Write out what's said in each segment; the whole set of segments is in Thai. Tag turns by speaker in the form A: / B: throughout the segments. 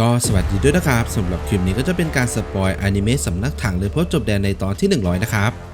A: ก็สวัสดีด้วยนะครับสำหรับคลิปนี้ก็จะเป็นการสปอยอนิเมะสำนักถังเลยเพราะจบแดนในตอนที่ 100 นะครับ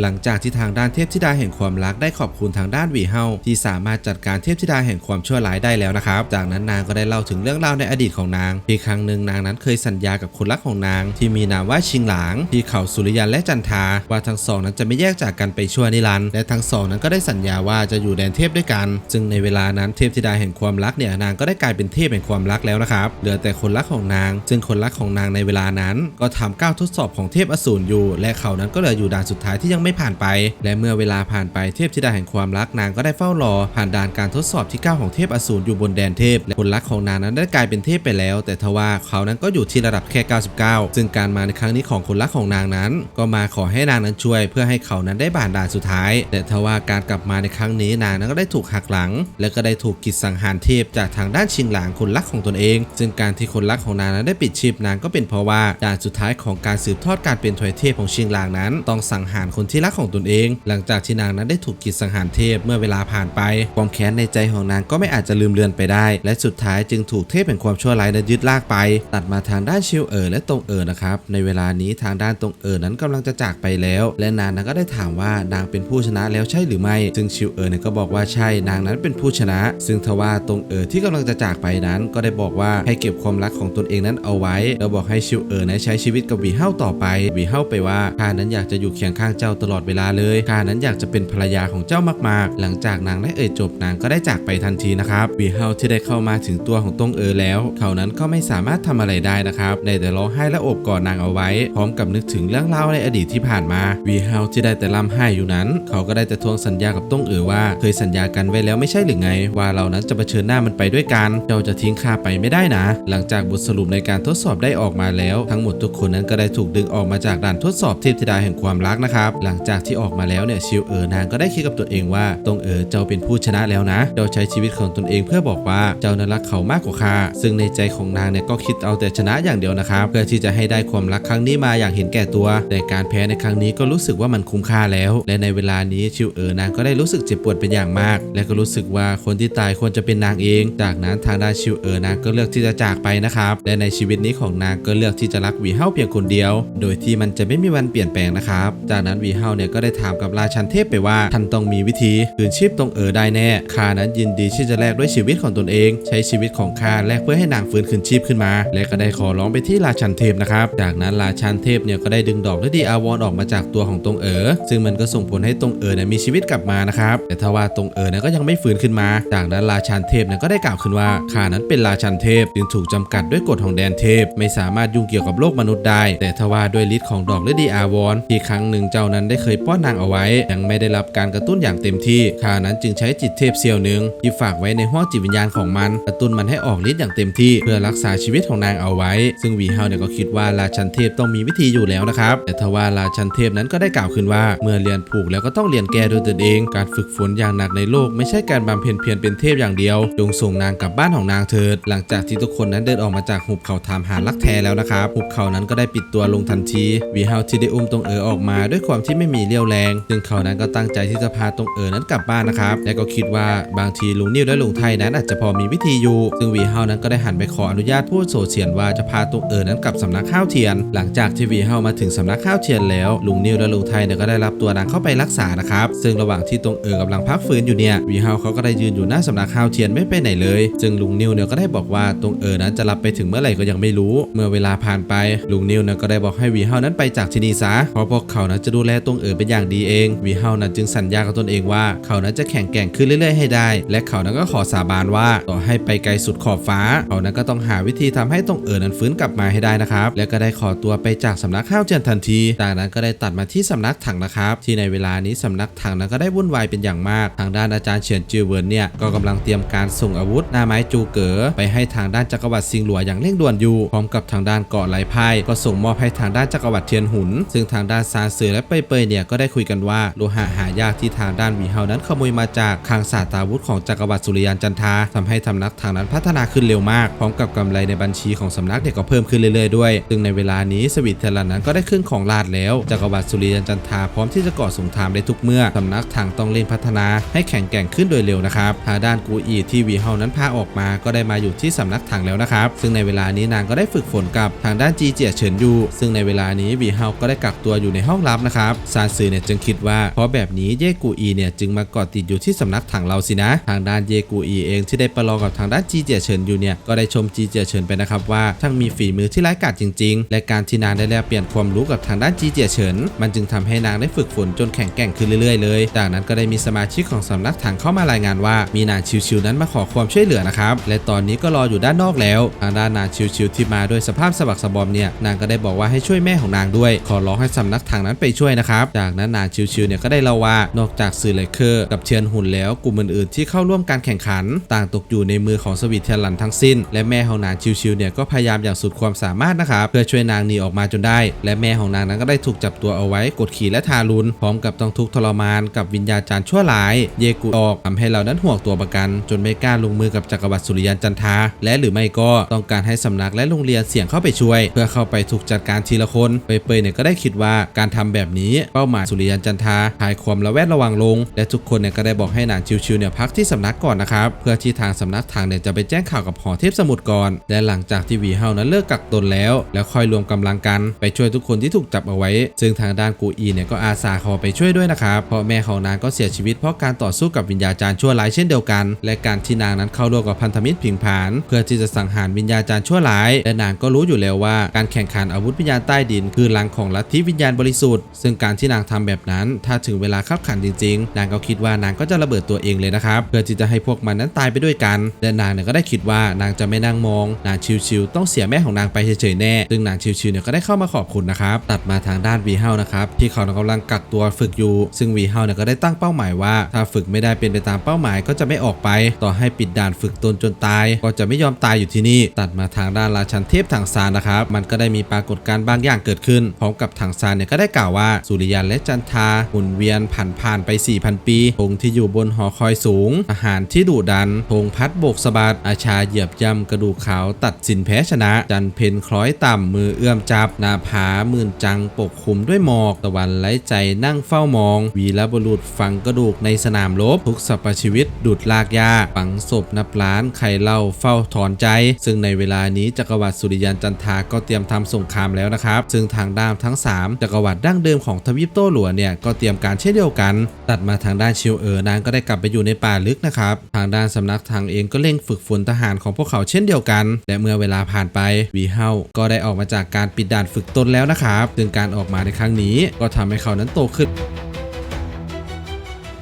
A: หลังจากที่ทางด้านเทพธิดาแห่งความรักได้ขอบคุณทางด้านวีเฮาที่สามารถจัดการเทพธิดาแห่งความชั่วร้ายได้แล้วนะครับ จากนั้นนางก็ได้เล่าถึงเรื่องราวในอดีตของนางที่ครั้งหนึ่งนางนั้นเคยสัญญากับคนรักของนาง ที่มีนามว่าชิงหลาง ที่เขาสุริยันและจันทาว่าทั้งสองนั้นจะไม่แยกจากกันไปชั่วนิรันดร์และทั้งสองนั้นก็ได้สัญญาว่าจะอยู่แดนเทพด้วยกัน ซึ่งในเวลานั้นเทพธิดาแห่งความรักเนี่ยนางก็ได้กลายเป็นเทพแห่งความรักแล้วนะครับเหลือแต่คนรักของนาง ซึ่งคนรักของนางในเวลานั้น ก็ทำก้าวทดสอบของเทพอสูรอยู่ และเขานั้นก็เหลืออยู่ด่านสุดท้ายที่ยังไม่ผ่านไป และเมื่อเวลาผ่านไปเทพธิดาแห่งความรักนางก็ได้เฝ้ารอ ผ่านด่านการทดสอบที่ 9 ของเทพอสูรอยู่บนแดนเทพ และคนรักของนางนั้นได้กลายเป็นเทพไปแล้ว แต่ทว่าเขานั้นก็อยู่ที่ระดับแค่ 99 ซึ่งการมาในครั้งนี้ของคนรักของนางนั้น ก็มาขอให้นางนั้นช่วย เพื่อให้เขานั้นได้ผ่านด่านสุดท้าย แต่ทว่าการกลับมาในครั้งนี้นางนั้นก็ได้ถูกหักหลัง และก็ได้ถูกกิจสังหารเทพจากทางด้านชิงหลางคนรักของตนเอง ซึ่งการที่คนรักของนางนั้นได้ปิดชีพนางก็เป็นเพราะว่าด่านสุดท้ายของการสืบทอดการเป็นทวยเทพของชิงหลางนั้น ต้องสังหารคนที่รักของตนเอง หลังจากที่นางนั้นได้ถูกกิจสังหารเทพเมื่อเวลาผ่านไป ความแค้นในใจของนางก็ไม่อาจจะลืมเลือนไปได้ และสุดท้ายจึงถูกเทพแห่งความชั่วร้ายนั้นยึดลากไป ตัดมาทางด้านชิวเอ๋อและตงเอ๋อนะครับในเวลานี้ทางด้านตงเอ๋อนั้นกำลังจะจากไปแล้ว และนางนั้นก็ได้ถามว่านางเป็นผู้ชนะแล้วใช่หรือไม่ ซึ่งชิวเอ๋อเนี่ยก็บอกว่าใช่นางนั้นเป็นผู้ชนะ ซึ่งทว่าตงเอ๋อที่กำลังจะจากไปนั้น ก็ได้บอกว่าให้เก็บความรักของตนเองนั้นเอาไว้ แล้วบอกให้ชิวเอ๋อนั้นใช้ชีวิตกับวีเฮาต่อไปวีเฮาไปว่าข้านั้นอยากจะอยู่เคียงข้างเจ้าตลอดเวลาเลยข้านั้นอยากจะเป็นภรรยาของเจ้ามากๆ หลังจากนางได้เอ่ยจบนางก็ได้จากไปทันทีนะครับวีเฮาที่ได้เข้ามาถึงตัวของตงเอ๋อแล้ว เขานั้นก็ไม่สามารถทำอะไรได้นะครับได้แต่ร้องไห้และโอบกอดนางเอาไว้ พร้อมกับนึกถึงเรื่องราในอดีตที่ผ่านมาวีเฮาที่ได้แต่ร่ำไห้อยู่นั้น เขาก็ได้แต่ทวงสัญญากับตงเอ๋อว่า เคยสัญญากันไว้แล้วไม่ใช่หรือไง ว่าเรานั้นจะเผชิญหน้ามันไปด้วยกันเจ้าจะทิ้งข้าไปไม่ได้นะ หลังจากบทสรุปในการทดสอบได้ออกมาแล้ว ทั้งหมดทุกคนนั้นก็ได้ถูกดึงออกมาจากด่านทดสอบเทพธิดาแห่งความรักนะครับหลังจากที่ออกมาแล้วเนี่ยชิวเอ๋อนางก็ได้คิดกับตัวเองว่าตงเอ๋อเจ้าเป็นผู้ชนะแล้วนะเจ้าใช้ชีวิตของตนเองเพื่อบอกว่าเจ้านั้นรักเขามากกว่าข้าซึ่งในใจของนางเนี่ยก็คิดเอาแต่ชนะอย่างเดียวนะครับเพื่อที่จะให้ได้ความรักครั้งนี้มาอย่างเห็นแก่ตัว แต่การแพ้ในครั้งนี้ก็รู้สึกว่ามันคุ้มค่าแล้ว และในเวลานี้ชิวเอ๋อนางก็ได้รู้สึกเจ็บปวดเป็นอย่างมาก และก็รู้สึกว่าคนที่ตายควรจะเป็นนางเอง จากนั้นทางด้านชิวเอ๋อนางก็เลือกที่จะจากไปนะครับและในชีวิตนี้ของนางก็เลือกที่จะรักวีเฮาเพียงคนเดียว โดยที่มันจะไม่มีวันเปลี่ยนแปลงนะครับ จากนั้นวีเฮาเนี่ยก็ได้ถามกับราชันเทพไปว่าท่านต้องมีวิธีคืนชีพตรงเอ๋อได้แน่ข้านั้นยินดีที่จะแลกด้วยชีวิตของตนเอง ใช้ชีวิตของข้าแลกเพื่อให้นางฟื้นคืนชีพขึ้นมา และก็ได้ขอร้องไปที่ราชันเทพนะครับจากนั้นราชันเทพเนี่ยก็ได้ดึงดอกฤดีอาวรออกมาจากตัวของตรงเอ๋อซึ่งมันก็ส่งผลให้ตรงเอ๋อเนี่ยมีชีวิตกลับมานะครับแต่ทว่าตรงเอ๋อเนี่ยก็ยังไม่ฟื้นขึ้นมา จากนั้นราชันเทพเนี่ยก็ได้กล่าวขึ้นว่าข้านั้นเป็นราชันเทพจึงถูกจำกัดด้วยกฎของแดนเทพ ไม่สามารถยุ่งเกี่ยวกับโลกมนุษย์ได้ แต่ทว่าด้วยฤทธิ์ของดอกฤดีอาวรที่ครั้งหนึ่งเจ้านั้นได้เคยป้อนนางเอาไว้ ยังไม่ได้รับการกระตุ้นอย่างเต็มที่ข้านั้นจึงใช้จิตเทพเสี้ยวหนึ่งที่ฝากไว้ในห้องจิตวิญญาณของมัน กระตุ้นมันให้ออกฤทธิ์อย่างเต็มที่ เพื่อรักษาชีวิตของนางเอาไว้ ซึ่งวีเฮาเนี่ยก็คิดว่าราชันเทพต้องมีวิธีอยู่แล้วนะครับ แต่ทว่าราชันเทพนั้นก็ได้กล่าวขึ้นว่า เมื่อเรียนผูกแล้วก็ต้องเรียนแก้ด้วยตนเอง การฝึกฝนอย่างหนักในโลก ไม่ใช่การบำเพ็ญเพียรเป็นเทพอย่างเดียว จงส่งนางกลับบ้านของนางเถิด หลังจากที่ทุกคนนั้นเดินออกมาจากหุบเขาถามหาลักแท้แล้วนะครับ หุบเขานั้นก็ได้ปิดตัวลงทันทีวีเฮาที่ได้อุ้มตรงเอ๋อออกมาด้วยความที่ไม่มีเรี่ยวแรง ซึ่งเขานั้นก็ตั้งใจที่จะพาตรงเอ๋อนั้นกลับบ้านนะครับ และก็คิดว่าบางทีลุงนิ้วและลุงไทยนั้นอาจจะพอมีวิธีอยู่ ซึ่งวีเฮานั้นก็ได้หันไปขออนุญาตพูดโซเชียนว่าจะพาตรงเอ๋อนั้นกลับสำนักข้าวเทียน หลังจากที่วีเฮามาถึงสำนักข้าวเทียนแล้ว ลุงนิ้วและลุงไทยเนี่ยก็ได้รับตัวนางเข้าไปรักษานะครับ ซึ่งระหว่างที่ตรงเอ๋อกำลังพักฟื้นอยู่เนี่ยวีเฮาเขาก็ได้ยืนอยู่หน้าสำนักข้าวเทียนไม่ไปไหนเลย ซึ่งลุงนิ้วเนี่ยก็ได้บอกว่าตรงเอ๋อนั้นจะรับไปถึงเมื่อไหร่ก็ยังไม่รู้ เมื่อเวลาผ่านไปลุงนิ้วเนี่ยก็ได้บอกให้วีเฮานั้นไปจากที่นี่ซะเพราะพวกเขานั้นจะดูแลตรงเอ๋อเป็นอย่างดีเองวีเฮานั้นจึงสัญญากับตนเองว่า เขานั้นจะแข่งแกร่งขึ้นเรื่อยๆให้ได้ และเขานั้นก็ขอสาบานว่าต่อให้ไปไกลสุดขอบฟ้า เขานั้นก็ต้องหาวิธีทำให้ตรงเอ๋อนั้นฟื้นกลับมาให้ได้นะครับ และก็ได้ขอตัวไปจากสำนักข้าวเทียนทันที จากนั้นก็ได้ตัดมาที่สำนักถังนะครับ ที่ในเวลานี้สำนักถังนั้นก็ได้วุ่นวายเป็นอย่างมาก ทางด้านอาจารย์เฉียนจือเวินเนี่ยก็กำลังเตรียมการส่งอาวุธหน้าไม้จูเก๋อไปให้ทางด้านจักรวรรดิซิงหลัวอย่างเร่งด่วนอยู่พร้อมกับทางด้านเกาะไหลไพ่ก็ส่งมอบให้ทางด้านจักรวรรดิเทียนหุน ซึ่งทางด้านซานเสือและเปเปยเนี่ยก็ได้คุยกันว่าโลหะหายากที่ทางด้านวีเฮานั้นขโมยมาจากคลังสาตาวุธของจักรวรรดิสุริยันจันทาทำให้สำนักทางนั้นพัฒนาขึ้นเร็วมาก พร้อมกับกำไรในบัญชีของสำนักเนี่ยก็เพิ่มขึ้นเรื่อยๆด้วย ซึ่งในเวลานี้สวิตเทอร์ลันนั้นก็ได้ขึ้นของราชแล้วจักรวรรดิสุริยันจันทาพร้อมที่จะก่อสงครามได้ทุกเมื่อสำนักทางต้องเร่งพัฒนาให้แข็งแกร่งขึ้นโดยเร็วนะครับทางด้านกูอีที่วีเฮานั้นพาออกมาก็ได้มาอยู่ที่สำนักทางแล้วนะครับ ซึ่งในเวลานี้นางก็ได้ฝึกฝนกับทางด้านจีเจียเฉินยูซึ่งในเวลานี้วีเฮาก็ได้กักตัวอยู่ในห้องลับนะครับซานซือเนี่ยจึงคิดว่า เพราะแบบนี้เย่กูอีเนี่ยจึงมาเกาะติดอยู่ที่สำนักถังเราสินะ ทางด้านเย่กูอีเองที่ได้ประลองกับทางด้านจีเจียเฉินอยู่เนี่ยก็ได้ชมจีเจียเฉินไปนะครับว่าช่างมีฝีมือที่ร้ายกาจจริง ๆ และการที่นางได้แลกเปลี่ยนความรู้กับทางด้านจีเจียเฉินมันจึงทำให้นางได้ฝึกฝนจนแข็งแกร่งขึ้นเรื่อยๆเลยจากนั้นก็ได้มีสมาชิกของสำนักถังเข้ามารายงานว่า มีนางชิวๆนั้นมาขอความช่วยเหลือนะครับและตอนนี้ก็รออยู่ด้านนอกแล้วทางด้านนางชิวๆที่มาด้วยสภาพสะบักสะบอมเนี่ยนางก็ได้บอกว่าให้ช่วยแม่ของนางด้วย ขอร้องให้สำนักทางนั้นไปช่วยนะครับจากนั้นนาชิวๆเนี่ยก็ได้เล่าว่านอกจากสื่อเลเคอร์กับเทียนหุ่นแล้วกลุ่มอื่นๆที่เข้าร่วมการแข่งขัน ต่างตกอยู่ในมือของสวีทเทียนหลันทั้งสิ้น และแม่ของนางชิวๆเนี่ยก็พยายามอย่างสุดความสามารถนะครับเพื่อช่วยนางหนีออกมาจนได้ และแม่ของนางนั้นก็ได้ถูกจับตัวเอาไว้กดขี่และทารุณพร้อมกับต้องทุกข์ทรมานกับวิญญาจารย์ชั่วร้าย เยกุออกทำให้เรานั้นห่วงตัวประกัน จนไม่กล้าลงมือกับจักรวรรดิสุริยันจันทาและหรือไม่ก็ต้องการให้สำนักและโรงเรียนเสี่ยงเข้าไปช่วย เพื่อเข้าไปถูกจัดการทีละคนเปยๆเนี่ยก็ได้คิดว่าการทำแบบนี้เป้าหมายสุริยันจันทราหายความระแวดระวังลง และทุกคนเนี่ยก็ได้บอกให้นางชิวๆเนี่ยพักที่สำนักก่อนนะครับเพื่อที่ทางสำนักทางเนี่ยจะไปแจ้งข่าวกับหอเทพสมุทรก่อน และหลังจากที่วีเฮานั้นเลิกกักตนแล้ว แล้วค่อยรวมกำลังกันไปช่วยทุกคนที่ถูกจับเอาไว้ ซึ่งทางด้านกูอีเนี่ยก็อาสาขอไปช่วยด้วยนะครับเพราะแม่ของนางก็เสียชีวิตเพราะการต่อสู้กับวิญญาจารย์ชั่วร้ายเช่นเดียวกัน และการที่นางนั้นเข้าร่วมกับพันธมิตรผิงผาน เพื่อที่จะสังหารวิญญาจารย์ชั่วร้าย และนางก็รู้อยู่แล้วว่า การแข่งขันอาวุธวิญญาณใต้ดิน คือลังของลัทธิวิญญาณบริสุทธิ์ซึ่งการที่นางทำแบบนั้น ถ้าถึงเวลาขับขันจริงๆ นางก็คิดว่านางก็จะระเบิดตัวเองเลยนะครับเพื่อที่จะให้พวกมันนั้นตายไปด้วยกันและนางเนี่ยก็ได้คิดว่านางจะไม่นั่งมอง นางชิวๆต้องเสียแม่ของนางไปเฉยๆแน่ซึ่งนางชิวๆเนี่ยก็ได้เข้ามาขอบคุณนะครับตัดมาทางด้านวีเฮานะครับที่เขากำลังกักตัวฝึกอยู่ ซึ่งวีเฮาเนี่ยก็ได้ตั้งเป้าหมายว่า ถ้าฝึกไม่ได้เป็นไปตามเป้าหมายก็จะไม่ออกไป ต่อให้ปิดด่านฝึกตนจนตาย ก็จะไม่ยอมตายอยู่ที่นี่ ตัดมาทางด้านราชันเทพถังซานนะครับมันก็ได้มีปรากฏการณ์บางอย่างเกิดขึ้นพร้อมกับถังซานเนี่ยก็ได้กล่าวว่าสุริยันและจันทาหมุนเวียนผ่านผ่านไป 4,000 ปีธงที่อยู่บนหอคอยสูงอาหารที่ดุดันธงพัดโบกสะบัดอาชาเหยียบย่ำกระดูกขาวตัดสินแพ้ชนะ จันเพนคล้อยต่ำมือเอื้อมจับ นาผาหมื่นจังปกคลุมด้วยหมอกตะวันไร้ใจนั่งเฝ้ามอง วีรบุรุษฝังกระดูกในสนามรบทุกสรรพชีวิตดุดลากยาฝังศพนับล้านใครเล่าเฝ้าถอนใจ ซึ่งในเวลานี้จักรวรรดิสุริยันจันทาก็เตรียมทำสงครามแล้วนะครับ ซึ่งทางด้านทั้ง 3 จักรวรรดิดั้งเดิมของทวีปโต้หลัวเนี่ยก็เตรียมการเช่นเดียวกัน ตัดมาทางด้านชิวเอ๋อนางก็ได้กลับไปอยู่ในป่าลึกนะครับ ทางด้านสำนักทางเองก็เร่งฝึกฝนทหารของพวกเขาเช่นเดียวกัน และเมื่อเวลาผ่านไปวีเฮาก็ได้ออกมาจากการปิดด่านฝึกตนแล้วนะครับซึ่งการออกมาในครั้งนี้ก็ทำให้เขานั้นโตขึ้น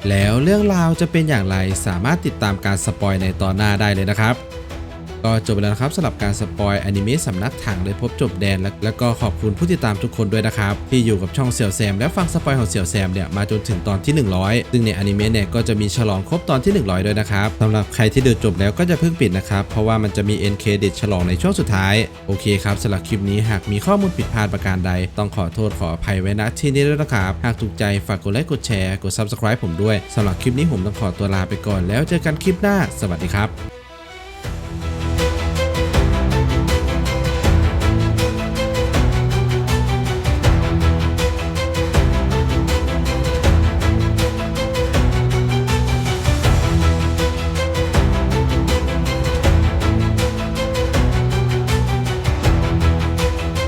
A: แล้วเรื่องราวจะเป็นอย่างไรสามารถติดตามการสปอยในตอนหน้าได้เลยนะครับ ก็จบไปแล้วนะครับสำหรับการสปอยอนิเมะสำนักถังเลยพบจบแดนและแล้วก็ขอบคุณผู้ติดตามทุกคนด้วยนะครับ ที่อยู่กับช่องเสี่ยวแซมและฟังสปอยของเสี่ยวแซมเนี่ยมาจนถึงตอนที่ 100 ซึ่งในอนิเมะเนี่ยก็จะมีฉลองครบตอนที่ 100 ด้วยนะครับสำหรับใครที่ดูจบแล้วก็จะเพิ่งปิดนะครับ เพราะว่ามันจะมี end credit ฉลองในช่วงสุดท้ายโอเคครับสำหรับคลิปนี้หากมีข้อมูลผิดพลาดประการใด ต้องขอโทษขออภัยไว้ณที่นี้ด้วยนะครับหากถูกใจฝากกดไลค์กดแชร์กด subscribe ผมด้วยสำหรับคลิปนี้ผมต้องขอตัวลาไปก่อนแล้วเจอกันคลิปหน้า สวัสดีครับ